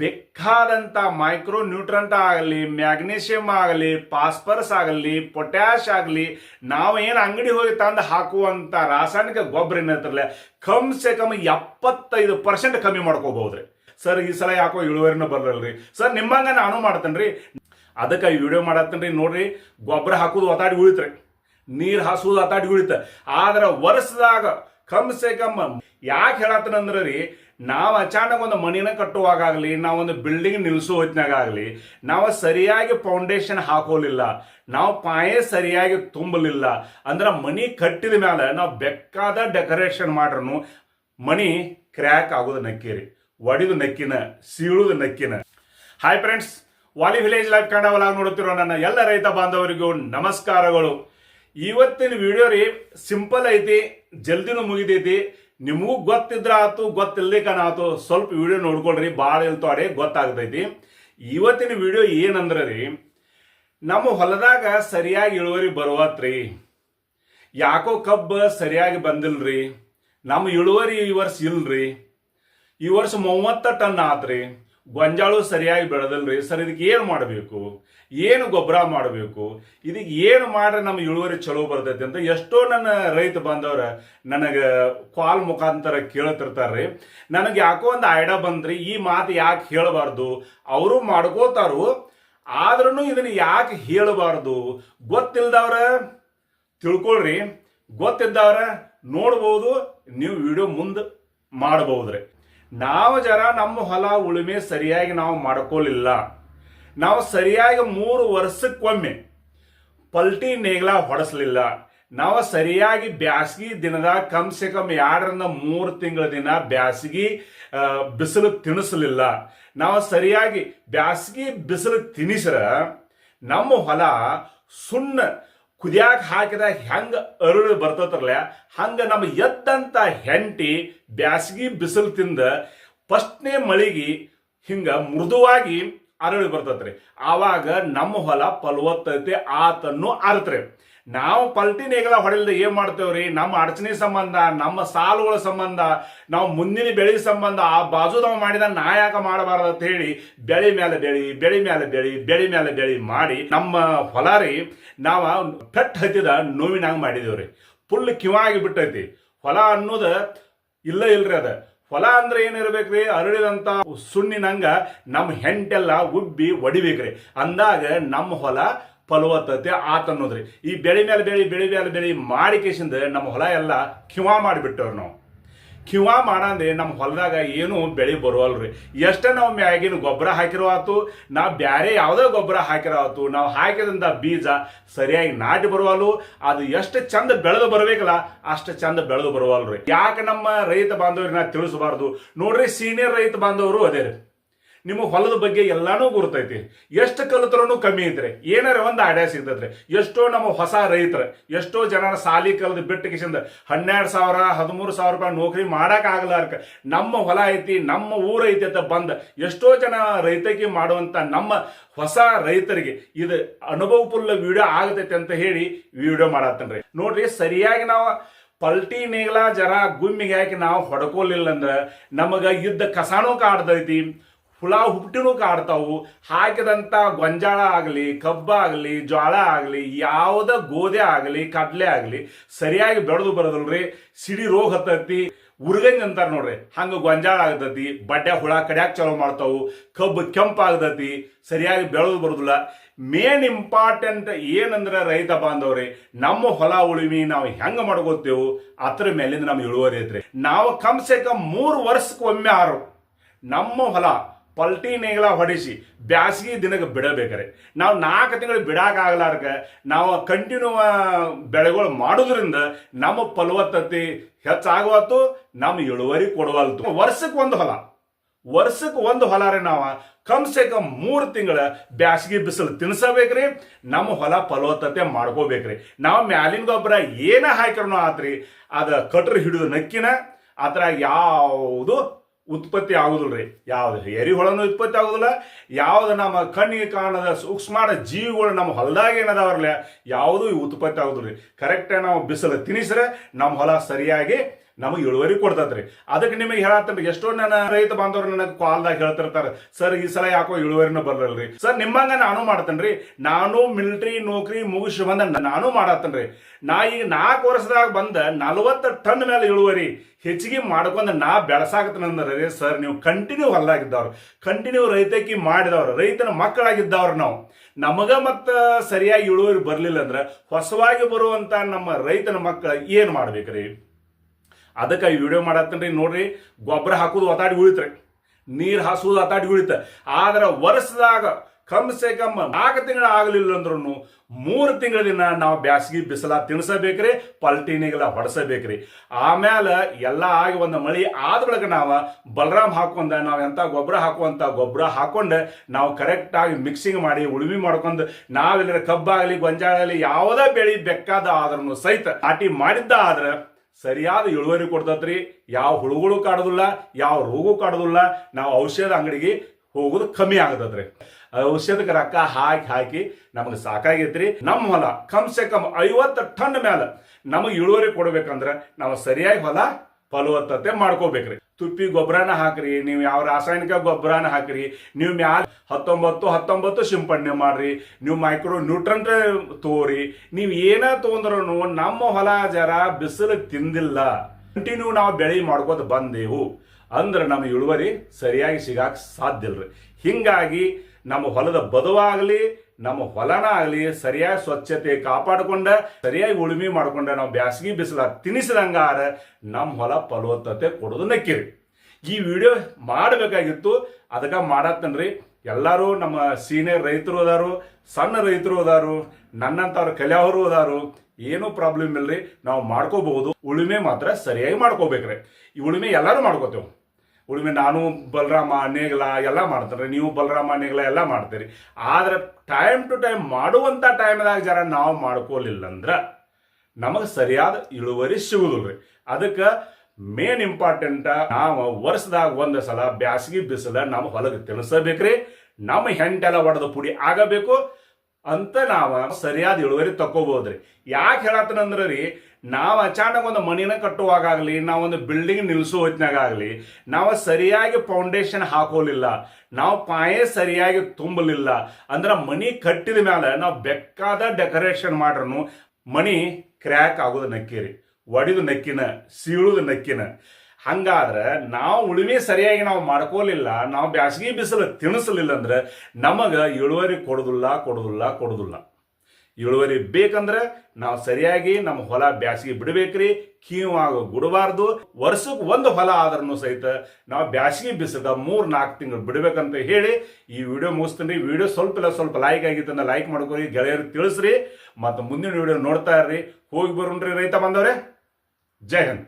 ಬೇಕಾದಂತ ಮೈಕ್ರೋ ನ್ಯೂಟ್ರಂಟ್ ಆಗಲಿ, ಮ್ಯಾಗ್ನೀಷಿಯಂ ಆಗಲಿ, ಫಾಸ್ಫರಸ್ ಆಗಲಿ ಪೊಟ್ಯಾಶ್ ಆಗಲಿ, ನಾವು ಏನು ಅಂಗಡಿ ಹೋಗಿ ತಂದು ಹಾಕುವಂತ ರಾಸಾಯನಿಕ ಗೊಬ್ಬರ ಏನಿರ್ತಲ್ಲ ಕಮ್ ಸೆ ಕಮ್ ಎಪ್ಪತ್ತೈದು ಪರ್ಸೆಂಟ್ ಕಮ್ಮಿ ಮಾಡ್ಕೋಬಹುದ್ರಿ. ಸರ್, ಈ ಸಲ ಯಾಕೋ ಇಳುವರಿನ ಬರಲ್ರಿ. ಸರ್, ನಿಮ್ಮಂಗ ನಾನು ಮಾಡ್ತೇನ್ರಿ. ಅದಕ್ಕೆ ಈ ವಿಡಿಯೋ ಮಾಡತ್ತೇನ್ರಿ, ನೋಡ್ರಿ, ಗೊಬ್ಬರ ಹಾಕುದು ಒತ್ತಾಡಿ ಉಳಿತ್ರಿ. ನೀರು ಹಾಸೋದು ಒತ್ತಾಡಿ ಉಳಿತ. ಆದ್ರೆ ವರ್ಷದಾಗ ಕಮ್ ಸೆ ಕಮ್ ಯಾಕೆ ಹೇಳತ್ತನಂದ್ರೆ ರೀ ನಾವು ಅಚಾನಕ್ ಒಂದು ಮನಿನ ಕಟ್ಟುವಾಗಲಿ ಒಂದು ಬಿಲ್ಡಿಂಗ್ ನಿಲ್ಲಿಸೋ ಆಗಲಿ ನಾವು ಸರಿಯಾಗಿ ಫೌಂಡೇಶನ್ ಹಾಕೋಲಿಲ್ಲ, ನಾವು ಪಾಯೆ ಸರಿಯಾಗಿ ತುಂಬಲಿಲ್ಲ, ಅಂದ್ರೆ ಮನಿ ಕಟ್ಟಿದ ಮೇಲೆ ನಾವು ಬೇಕಾದ ಡೆಕೋರೇಷನ್ ಮಾಡ್ರೂ ಮನಿ ಕ್ರ್ಯಾಕ್ ಆಗೋದು ನಕ್ಕಿರಿ, ಒಡಿದು ನಕ್ಕಿನ, ಸೀಳುದು ನಕ್ಕಿನ. Hi friends Vali village life ಕಂಡ ಒಳಗೆ ನೋಡುತ್ತಿರೋ ನನ್ನ ಎಲ್ಲ ರೈತ ಬಾಂಧವರಿಗೂ ನಮಸ್ಕಾರಗಳು. ಇವತ್ತಿನ ವಿಡಿಯೋ ರೀ ಸಿಂಪಲ್ ಐತಿ, ಜಲ್ದಿನೂ ಮುಗಿದೈತಿ. ನಿಮಗೂ ಗೊತ್ತಿದ್ರ ಆತು ಆತು ಸ್ವಲ್ಪ ವಿಡಿಯೋ ನೋಡ್ಕೊಳ್ರಿ ಭಾಳ ಇಲ್ತಾಡೆ ಗೊತ್ತಾಗ್ತೈತಿ. ಇವತ್ತಿನ ವಿಡಿಯೋ ಏನಂದ್ರೆ ರೀ, ನಮ್ಮ ಹೊಲದಾಗ ಸರಿಯಾಗಿ ಇಳುವರಿ ಬರುವತ್ರಿ ಯಾಕೋ ಕಬ್ಬು ಸರಿಯಾಗಿ ಬಂದಿಲ್ರಿ. ನಮ್ಮ ಇಳುವರಿ ಈ ವರ್ಷ ಇಲ್ರಿ. ಈ ವರ್ಷ ಮೂವತ್ತ ಟನ್ ಆತ್ರಿ. ಗೊಂಜಾಳು ಸರಿಯಾಗಿ ಬೆಳೆದಲ್ರಿ, ಸರ್ ಇದಕ್ಕೆ ಏನು ಮಾಡಬೇಕು? ಏನು ಗೊಬ್ಬರ ಮಾಡಬೇಕು? ಇದಕ್ಕೆ ಏನು ಮಾಡ್ರೆ ನಮ್ಮ ಇಳುವರಿ ಚಲೋ ಬರ್ತೈತಿ ಅಂತ ಎಷ್ಟೋ ನನ್ನ ರೈತ ಬಾಂಧವ್ರ ನನಗೆ ಕಾಲ್ ಮುಖಾಂತರ ಕೇಳ್ತಿರ್ತಾರ್ರಿ. ನನಗೆ ಯಾಕೋ ಒಂದು ಐಡಿಯಾ ಬಂದ್ರಿ ಈ ಮಾತು ಯಾಕೆ ಹೇಳಬಾರ್ದು? ಅವರು ಮಾಡ್ಕೋತಾರು ಆದ್ರೂ ಇದನ್ನ ಯಾಕೆ ಹೇಳಬಾರ್ದು? ಗೊತ್ತಿಲ್ದವ್ರ, ತಿಳ್ಕೊಳ್ರಿ. ಗೊತ್ತಿದ್ದವ್ರ ನೋಡ್ಬೋದು, ನೀವು ವಿಡಿಯೋ ಮುಂದೆ ಮಾಡಬಹುದ್ರಿ ನಾವು ಜರ ನಮ್ಮ ಹೊಲ ಉಳುಮೆ ಸರಿಯಾಗಿ ನಾವು ಮಾಡ್ಕೊಳ್ಳಿಲ್ಲ ನಾವು ಸರಿಯಾಗಿ ಮೂರು ವರ್ಷಕ್ಕೊಮ್ಮೆ ಪಲ್ಟಿ ನೇಗ್ಲ ಹೊಡೆಸಲಿಲ್ಲ. ನಾವು ಸರಿಯಾಗಿ ಬ್ಯಾಸಗಿ ದಿನದಾಗ ಕಮ್ ಸೆ ಕಮ್ ಎರಡರಿಂದ ಮೂರು ತಿಂಗಳ ದಿನ ಬ್ಯಾಸಗಿ ಬಿಸಿಲು ತಿನ್ನಿಸಲಿಲ್ಲ ನಾವು ಸರಿಯಾಗಿ ಬ್ಯಾಸಗಿ, ಬಿಸಿಲು ತಿನ್ನಿಸ್ರ ನಮ್ಮ ಹೊಲ ಸುಣ್ಣ ಕುದಿಯಾಕ ಹಾಕಿದಾಗ ಹೆಂಗ ಅರಳು ಬರ್ತತ್ರಲ್ಲ ಹಂಗ ನಮ್ಮ ಎತ್ತಂತ ಹೆಂಟಿ ಬ್ಯಾಸಗಿ ಬಿಸಿಲು ತಿಂದ ಫಸ್ಟ್ನೇ ಮಳಿಗೆ ಹಿಂಗ ಮೃದುವಾಗಿ ಅರಳಿ ಬರ್ತತ್ರಿ. ಆವಾಗ ನಮ್ಮ ಹೊಲ ಫಲವತ್ತತೆ ಆತನ್ನು ಅರ್ತ್ರಿ ನಾವು ಪಲ್ಟಿ ನೇಗಲ ಹೊಡೆಲ್ದ ಏನ್ ಮಾಡ್ತೇವ್ರಿ? ನಮ್ಮ ಅಡಚಣೆ ಸಂಬಂಧ, ನಮ್ಮ ಸಾಲುಗಳ ಸಂಬಂಧ, ನಾವು ಮುಂದಿನ ಬೆಳೆ ಸಂಬಂಧ, ಆ ಬಾಜುದವ ಮಾಡಿದ ನಾ ಯಾಕೆ ಮಾಡಬಾರದು ಅಂತ ಹೇಳಿ ಬೆಳೆ ಮೇಲೆ ಬೆಳಿ, ಬೆಳೆ ಮೇಲೆ ಬೆಳಿ, ಬೆಳೆ ಮೇಲೆ ಬೆಳಿ ಮಾಡಿ ನಮ್ಮ ಹೊಲ ರೀ, ನಾವ ಪೆಟ್ ಹತ್ತಿದ ನೋವಿನಾಗ ಮಾಡಿದೇವ್ರಿ. ಫುಲ್ ಕಿವಾಗಿ ಬಿಟ್ಟೈತಿ. ಹೊಲ ಅನ್ನೋದು ಇಲ್ಲ ಇಲ್ರಿ ಅದ. ಹೊಲ ಅಂದ್ರೆ ಏನಿರ್ಬೇಕ್ರಿ ಅರಳಿದಂತ ಸುಣ್ಣಿನಂಗ ನಮ್ಮ ಹೆಂಟೆಲ್ಲ ಉಬ್ಬಿ ಒಡಿಬೇಕ್ರಿ. ಅಂದಾಗ ನಮ್ಮ ಹೊಲ ಫಲವತ್ತತೆ ಆತನ್ನೋದ್ರಿ. ಈ ಬೆಳೆ ಮೇಲೆ ಬೆಳಿ, ಬೆಳೆ ಮೇಲೆ ಬೆಳಿ ಮಾಡಿಕೇಶಿಂದ ನಮ್ಮ ಹೊಲ ಎಲ್ಲ ಕಿವಾ ಮಾಡಿಬಿಟ್ಟವ್ರು ನಾವು. ಕಿವಾ ಮಾಡಂದ್ರೆ ನಮ್ಮ ಹೊಲದಾಗ ಏನು ಬೆಳೆ ಬರುವಲ್ರಿ. ಎಷ್ಟ ನಾವು ಮ್ಯಾಗಿನ ಗೊಬ್ಬರ ಹಾಕಿರೋ ಆತು ನಾವು ಬ್ಯಾರೆ ಯಾವುದೇ ಗೊಬ್ಬರ ಹಾಕಿರೋ ಆತು, ನಾವು ಹಾಕಿದಂಥ ಬೀಜ ಸರಿಯಾಗಿ ನಾಟಿ ಬರುವಲ್ಲು ಅದು ಎಷ್ಟು ಚಂದ ಬೆಳೆದು ಬರಬೇಕಲ್ಲ, ಅಷ್ಟು ಚಂದ ಬೆಳೆದು ಬರುವಲ್ರಿ. ಯಾಕೆ ನಮ್ಮ ರೈತ ಬಾಂಧವ್ರನ್ನ ತಿಳಿಸಬಾರ್ದು? ನೋಡ್ರಿ ಸೀನಿಯರ್ ರೈತ ಬಾಂಧವರು ಅದೇ ರೀ. ನಿಮ್ಮ ಹೊಲದ ಬಗ್ಗೆ ಎಲ್ಲಾನು ಗುರ್ತೈತಿ. ಎಷ್ಟು ಕಲಿತರೂ ಕಮ್ಮಿ ಇದ್ರೆ, ಏನಾರ ಒಂದು ಐಡಿಯಾ ಸಿಗ್ತೈತ್ರಿ ಎಷ್ಟೋ ನಮ್ಮ ಹೊಸ ರೈತರ, ಎಷ್ಟೋ ಜನ ಸಾಲಿ ಕಲ್ದು ಬಿಟ್ಟು ಕಿಸಿಂದ ಹನ್ನೆರಡು ಸಾವಿರ, ಹದಿಮೂರು ಸಾವಿರ ರೂಪಾಯಿ ನೌಕರಿ ಮಾಡಕ್ ನಮ್ಮ ಹೊಲ ಐತಿ, ನಮ್ಮ ಊರ ಐತಿ ಅಂತ ಬಂದ ಎಷ್ಟೋ ಜನ ರೈತಕಿ ಮಾಡುವಂತ ನಮ್ಮ ಹೊಸ ರೈತರಿಗೆ ಇದು ಅನುಭವಪುಲ್ಲ ವಿಡಿಯೋ ಆಗತೈತಿ ಅಂತ ಹೇಳಿ ವಿಡಿಯೋ ಮಾಡತ್ತನ್ರಿ. ನೋಡ್ರಿ, ಸರಿಯಾಗಿ ನಾವು ಪಲ್ಟಿ, ನೇಗ್ಲ, ಜರ, ಗುಮ್ಮಿಗೆ ಹಾಕಿ ನಾವು ಹೊಡ್ಕೊಲಿಲ್ಲ ಅಂದ್ರೆ ನಮಗೆ ಯುದ್ಧ ಕಸಾನೂ ಕಾಡ್ತೈತಿ ಹುಳ ಹುಟ್ಟಿನೂ ಕಾಡ್ತಾವು. ಹಾಕಿದಂಥ ಗೊಂಜಾಳ ಆಗಲಿ, ಕಬ್ಬ ಆಗಲಿ ಜೋಳ ಆಗಲಿ, ಯಾವುದ ಗೋಧಿ ಆಗಲಿ, ಕಡ್ಲೆ ಆಗಲಿ, ಸರಿಯಾಗಿ ಬೆಳೆದು ಬರೋದಲ್ರಿ. ಸಿಡಿ ರೋಗ ಹತ್ತತಿ. ಉರ್ಗಂಜ್ ಅಂತಾರ ನೋಡ್ರಿ. ಹಂಗ ಗೊಂಜಾಳ ಆಗ್ತೈತಿ. ಬಡ್ಡೆ ಹುಳ ಕಡ್ಯಾಕ್ ಚಲೋ ಮಾಡ್ತಾವು. ಕಬ್ಬು ಕೆಂಪಾಗ್ತತಿ ಸರಿಯಾಗಿ ಬೆಳೆದು ಬರೋದಿಲ್ಲ. ಮೇನ್ ಇಂಪಾರ್ಟೆಂಟ್ ಏನಂದ್ರೆ ರೈತ ಬಾಂಧವ್ರಿ, ನಮ್ಮ ಹೊಲ ಉಳಿಮೆ ನಾವು ಹೆಂಗೆ ಮಾಡ್ಕೋತೇವು ಅದ್ರ ಮೇಲಿಂದ ನಮ್ಮ ಇಳುವರಿ ಐತ್ರಿ. ನಾವು ಕಮ್ಸೆ ಕಮ್ ಮೂರು ವರ್ಷಕ್ಕೆ ಒಮ್ಮೆ ಆರು. ನಮ್ಮ ಹೊಲ ಪಲ್ಟಿ ನೇಗಿಲ ಹೊಡಿಸಿ ಬ್ಯಾಸಗಿ ದಿನಕ್ಕೆ ಬಿಡಬೇಕಾರೆ. ನಾವು ನಾಲ್ಕು ತಿಂಗಳು ಬಿಡಾಕಾಗ್ಲಾರ್ಕ ನಾವು ಕಂಟಿನ್ಯೂ ಬೆಳೆಗಳು ಮಾಡೋದ್ರಿಂದ ನಮ್ಮ ಫಲವತ್ತತೆ ಹೆಚ್ಚಾಗುವತ್ತು, ನಮ್ಮ ಇಳುವರಿ ಕೊಡುವಲ್ತು. ವರ್ಷಕ್ಕೆ ಒಂದು ಹೊಲ. ವರ್ಷಕ್ಕೆ ಒಂದು ಹೊಲ ರೀ ನಾವು. ಕಮ್ಸೆ ಕಮ್ ಮೂರು ತಿಂಗಳ ಬ್ಯಾಸಗಿ ಬಿಸಿಲು ತಿನ್ಸಬೇಕ್ರಿ, ನಮ್ಮ ಹೊಲ ಫಲವತ್ತತೆ ಮಾಡ್ಕೋಬೇಕ್ರಿ. ನಾವು ಮ್ಯಾಲಿನ ಗೊಬ್ಬರ ಏನೇ ಹಾಕಿರೋ ಆತ್ರಿ, ಅದ ಕಟ್ರ ಹಿಡಿದು ನಕ್ಕಿನ, ಅದ್ರಾಗ ಯಾವುದು ಉತ್ಪತ್ತಿ ಆಗುದಿಲ್ರಿ ಯಾವ್ದು ಎರಿಹುಳನೂ ಉತ್ಪತ್ತಿ ಆಗುದಿಲ್ಲ, ಯಾವ್ದು ನಮ್ಮ ಕಣ್ಣಿಗೆ ಕಾಣದ ಸೂಕ್ಷ್ಮ ಜೀವಿಗಳು ನಮ್ಮ ಹೊಲದಾಗ ಏನದಾವ್ರಲ್ಲ, ಯಾವುದು ಉತ್ಪತ್ತಿ ಆಗುದಿಲ್ಲ ರೀ. ಕರೆಕ್ಟಾಗಿ ನಾವು ಬಿಸಿಲು ತಿನಿಸ್ರೆ ನಮ್ಮ ಹೊಲ ಸರಿಯಾಗಿ ನಮಗೆ ಇಳುವರಿ ಕೊಡ್ತದ್ರಿ. ಅದಕ್ಕೆ ನಿಮಗೆ ಹೇಳತ್ತೇನ್ರಿ ಎಷ್ಟೋ ನನ್ನ ರೈತ ಬಾಂಧವರು ನನಗೆ ಕಾಲ್ದಾಗ ಹೇಳ್ತಿರ್ತಾರೆ, ಸರ್, ಈ ಸಲ ಯಾಕೋ ಇಳುವರಿನ ಬರಲ್ರಿ ಸರ್, ನಿಮ್ಮಂಗ ನಾನು ಮಾಡ್ತೇನ್ರಿ. ನಾನು ಮಿಲಿಟರಿ, ನೌಕರಿ ಮುಗಿಸಿ ಬಂದ ನಾನು ಮಾಡತ್ತೇನ್ರಿ ನಾ ಈಗ ನಾಲ್ಕು ವರ್ಷದಾಗ ಬಂದ ನಲವತ್ತು ಟನ್ ಮೇಲೆ ಇಳುವರಿ ಹೆಚ್ಚಿಗೆ ಮಾಡ್ಕೊಂಡು ನಾ ಬೆಳಸಾಕತ್ತಂದ್ರೆ ಸರ್, ನೀವು ಕಂಟಿನ್ಯೂ ಹೊಲ್ದಾಗಿದ್ದವ್ರು. ಕಂಟಿನ್ಯೂ ರೈತಕಿ ಮಾಡಿದವ್ರು, ರೈತನ ಮಕ್ಕಳಾಗಿದ್ದವ್ರು ನಾವು. ನಮಗ ಮತ್ತ ಸರಿಯಾಗಿ ಇಳುವರಿ ಬರಲಿಲ್ಲ ಅಂದ್ರೆ ಹೊಸವಾಗಿ ಬರುವಂತ ನಮ್ಮ ರೈತನ ಮಕ್ಕಳ ಏನು ಮಾಡ್ಬೇಕ್ರಿ? ಅದಕ್ಕೆ ಈ ವಿಡಿಯೋ ಮಾಡತ್ತೇನ್ರಿ ನೋಡ್ರಿ, ಗೊಬ್ಬರ ಹಾಕೋದು ಒತ್ತಾಡಿ ಉಳಿತ್ರಿ. ನೀರು ಹಾಸೋದು ಒತ್ತಾಡಿ ಉಳಿತ. ಆದ್ರೆ ವರ್ಷದಾಗ ಕಮ್ ಸೆ ಕಮ್ ನಾಲ್ಕು ತಿಂಗಳ ಆಗಲಿಲ್ಲ ಅಂದ್ರೂ ಮೂರು ತಿಂಗಳ ದಿನ ನಾವು ಬ್ಯಾಸಗಿ ಬಿಸಿಲ ತಿನ್ಸಬೇಕ್ರಿ, ಪಲ್ಟಿನಿಗೆಲ್ಲ ಹೊಡೆಸಬೇಕ್ರಿ. ಆಮೇಲೆ ಎಲ್ಲ ಆಗಿ ಒಂದು ಮಳಿ ಆದ ಬಳಿಕ ನಾವು ಬಲರಾಮ್ ಹಾಕೊಂಡ, ನಾವು ಎಂತ ಗೊಬ್ಬರ ಹಾಕುವಂಥ ಗೊಬ್ಬರ ಹಾಕೊಂಡು ನಾವು ಕರೆಕ್ಟಾಗಿ ಮಿಕ್ಸಿಂಗ್ ಮಾಡಿ, ಉಳುಮೆ ಮಾಡ್ಕೊಂಡು ನಾವೆಲ್ಲರ ಕಬ್ಬಾಗಲಿ, ಗೊಂಜಾಳ ಆಗಲಿ, ಯಾವುದೇ ಬೆಳೆ ಬೇಕಾದ ಆದ್ರೂ ಸಹಿತ ನಾಟಿ ಮಾಡಿದ್ದ ಆದ್ರೆ ಸರಿಯಾದ ಇಳುವರಿ ಕೊಡ್ತತ್ರಿ. ಯಾವ ಹುಳುಗಳು ಕಾಡೋದಿಲ್ಲ, ಯಾವ ರೋಗೂ ಕಾಡೋದಿಲ್ಲ. ನಾವು ಔಷಧ ಅಂಗಡಿಗೆ ಹೋಗೋದು ಕಮ್ಮಿ ಆಗತದ್ರಿ ಔಷಧಕ್ಕೆ ರೊಕ್ಕ ಹಾಕಿ ಹಾಕಿ ನಮಗೆ ಸಾಕಾಗೈತ್ರಿ. ನಮ್ಮ ಹೊಲ ಕಮ್ಸೆ ಕಮ್ ಐವತ್ತು ಟನ್ ಮೇಲೆ ನಮಗೆ ಇಳುವರಿ ಕೊಡ್ಬೇಕಂದ್ರೆ ನಾವು ಸರಿಯಾಗಿ ಹೊಲ ಫಲವತ್ತತೆ ಮಾಡ್ಕೋಬೇಕ್ರಿ. ತುಪ್ಪಿ ಗೊಬ್ಬರನ ಹಾಕ್ರಿ, ನೀವು ಯಾವ ರಾಸಾಯನಿಕ ಗೊಬ್ಬರನ ಹಾಕ್ರಿ, ನೀವು ಮ್ಯಾಲ ಹತ್ತೊಂಬತ್ತು ಹತ್ತೊಂಬತ್ತು ಸಿಂಪಡಣೆ ಮಾಡ್ರಿ, ನೀವು ಮೈಕ್ರೋ ನ್ಯೂಟ್ರಂಟ್ ತೋರಿ ನೀವು ಏನ ತೊಂದ್ರೂ ನಮ್ಮ ಹೊಲ ಜರ ಬಿಸಿಲು ತಿಂದಿಲ್ಲ. ಕಂಟಿನ್ಯೂ ನಾವು ಬೆಳೆ ಮಾಡ್ಕೋತ ಬಂದೆವು. ಅಂದ್ರೆ ನಮ್ಮ ಇಳುವರಿ ಸರಿಯಾಗಿ ಸಿಗಾಕ ಸಾಧ್ಯ ಇಲ್ರಿ. ಹಿಂಗಾಗಿ ನಮ್ಮ ಹೊಲದ ಬದುವಾಗಲಿ, ನಮ್ಮ ಹೊಲನ ಆಗಲಿ ಸರಿಯಾಗಿ ಸ್ವಚ್ಛತೆ ಕಾಪಾಡಿಕೊಂಡ, ಸರಿಯಾಗಿ ಉಳುಮೆ ಮಾಡ್ಕೊಂಡ ನಾವು ಬ್ಯಾಸಗಿ ಬಿಸಿಲ ತಿನಿಸಿದಂಗಾರ ನಮ್ಮ ಹೊಲ ಫಲವತ್ತತೆ ಕೊಡೋದು ನಕ್ಕಿರಿ. ಈ ವಿಡಿಯೋ ಮಾಡಬೇಕಾಗಿತ್ತು. ಅದಕ್ಕೆ ಮಾಡತ್ತನ್ರಿ? ಎಲ್ಲರೂ ನಮ್ಮ ಸೀನಿಯರ್ ರೈತರು ಅದಾರು, ಸಣ್ಣ ರೈತರು ಅದಾರು, ನನ್ನಂಥವ್ರು ಕಲಿಯವರು ಅದಾರು, ಏನೂ ಪ್ರಾಬ್ಲಮ್ ಇಲ್ಲರಿ ನಾವು ಮಾಡ್ಕೋಬಹುದು, ಉಳುಮೆ ಮಾತ್ರ ಸರಿಯಾಗಿ ಮಾಡ್ಕೋಬೇಕ್ರಿ. ಈ ಉಳುಮೆ ಎಲ್ಲರೂ ಮಾಡ್ಕೋತೇವೆ. ಉಳುಮೆ ನಾನು, ಬಲರಾಮ ನೇಗಲ ಎಲ್ಲ ಮಾಡ್ತಾರೆ. ನೀವು ಬಲರಾಮ ನೇಗಲ ಎಲ್ಲ ಮಾಡ್ತೀರಿ. ಆದ್ರೆ ಟೈಮ್ ಟು ಟೈಮ್ ಮಾಡುವಂಥ ಟೈಮ್ದಾಗ ಜರ ನಾವು ಮಾಡ್ಕೋಲಿಲ್ಲ ಅಂದ್ರೆ ನಮಗೆ ಸರಿಯಾದ ಇಳುವರಿ ಸಿಗುದಿಲ್ರಿ. ಅದಕ್ಕೆ ಮೇನ್ ಇಂಪಾರ್ಟೆಂಟ್ ನಾವು ವರ್ಷದಾಗ ಒಂದು ಸಲ ಬ್ಯಾಸಗಿ ಬಿಸಿಲ ನಮ್ಮ ಹೊಲಗೆ ತಿನ್ಸಬೇಕ್ರಿ. ನಮ್ಮ ಹೆಂಟೆಲ್ಲ ಒಡೆದ ಪುಡಿ ಆಗಬೇಕು ಅಂತ ನಾವು ಸರಿಯಾದ ಇಳುವರಿ ತಕ್ಕೋಬಹುದ್ರಿ ಯಾಕೆ ಹೇಳತ್ತನಂದ್ರೆ ರೀ ನಾವು ಅಚಾನಕ್ ಒಂದು ಮನಿನ ಕಟ್ಟುವಾಗಲಿ ಒಂದು ಬಿಲ್ಡಿಂಗ್ ನಿಲ್ಲಿಸೋ ಹೊತ್ತಿನಾಗ ಆಗಲಿ ನಾವು ಸರಿಯಾಗಿ ಫೌಂಡೇಶನ್ ಹಾಕೋಲಿಲ್ಲ, ನಾವು ಪಾಯೆ ಸರಿಯಾಗಿ ತುಂಬಲಿಲ್ಲ, ಅಂದ್ರೆ ಮನಿ ಕಟ್ಟಿದ ಮೇಲೆ ನಾವು ಬೇಕಾದ ಡೆಕೋರೇಷನ್ ಮಾಡ್ರೂ ಮನಿ ಕ್ರ್ಯಾಕ್ ಆಗೋದು ನಕ್ಕಿರಿ, ಒಡಿದು ನಕ್ಕಿನ, ಸೀಳುದು ನಕ್ಕಿನ. ಹಂಗಾದ್ರೆ ನಾವು ಉಳುಮೆ ಸರಿಯಾಗಿ ನಾವು ಮಾಡ್ಕೋಲಿಲ್ಲ, ನಾವು ಬ್ಯಾಸಗಿ ಬಿಸಿಲು ತಿನ್ನಿಸಲಿಲ್ಲ ಅಂದ್ರೆ ನಮಗೆ ಇಳುವರಿ ಕೊಡೋದಿಲ್ಲ ಕೊಡೋದಿಲ್ಲ ಕೊಡೋದಿಲ್ಲ. ಇಳುವರಿ ಬೇಕಂದ್ರೆ ನಾವು ಸರಿಯಾಗಿ ನಮ್ಮ ಹೊಲ ಬ್ಯಾಸಗಿ ಬಿಡಬೇಕ್ರಿ ಕೀವಾಗ ಬಿಡಬಾರ್ದು ವರ್ಷಕ್ಕೆ ಒಂದು ಹೊಲ ಆದ್ರೂ ಸಹಿತ ನಾವು ಬ್ಯಾಸಗಿ ಬಿಸಿದ ಮೂರು, ನಾಲ್ಕು ತಿಂಗಳು ಬಿಡಬೇಕಂತ ಹೇಳಿ ಈ ವಿಡಿಯೋ ಮುಗಿಸ್ತೀನಿ. ವಿಡಿಯೋ ಸ್ವಲ್ಪ ಇಲ್ಲ, ಸ್ವಲ್ಪ ಲೈಕ್ ಆಗಿತ್ತಂದ್ರೆ ಲೈಕ್ ಮಾಡ್ಕೊರಿ ಗೆಳೆಯರು ತಿಳಿಸ್ರಿ. ಮತ್ತು ಮುಂದಿನ ವಿಡಿಯೋ ನೋಡ್ತಾ ಇರ್ರಿ. ಹೋಗಿ ಬರೋಣ್ರಿ ರೈತ ಬಂದವ್ರೆ ಜೈ ಹಿಂದ್.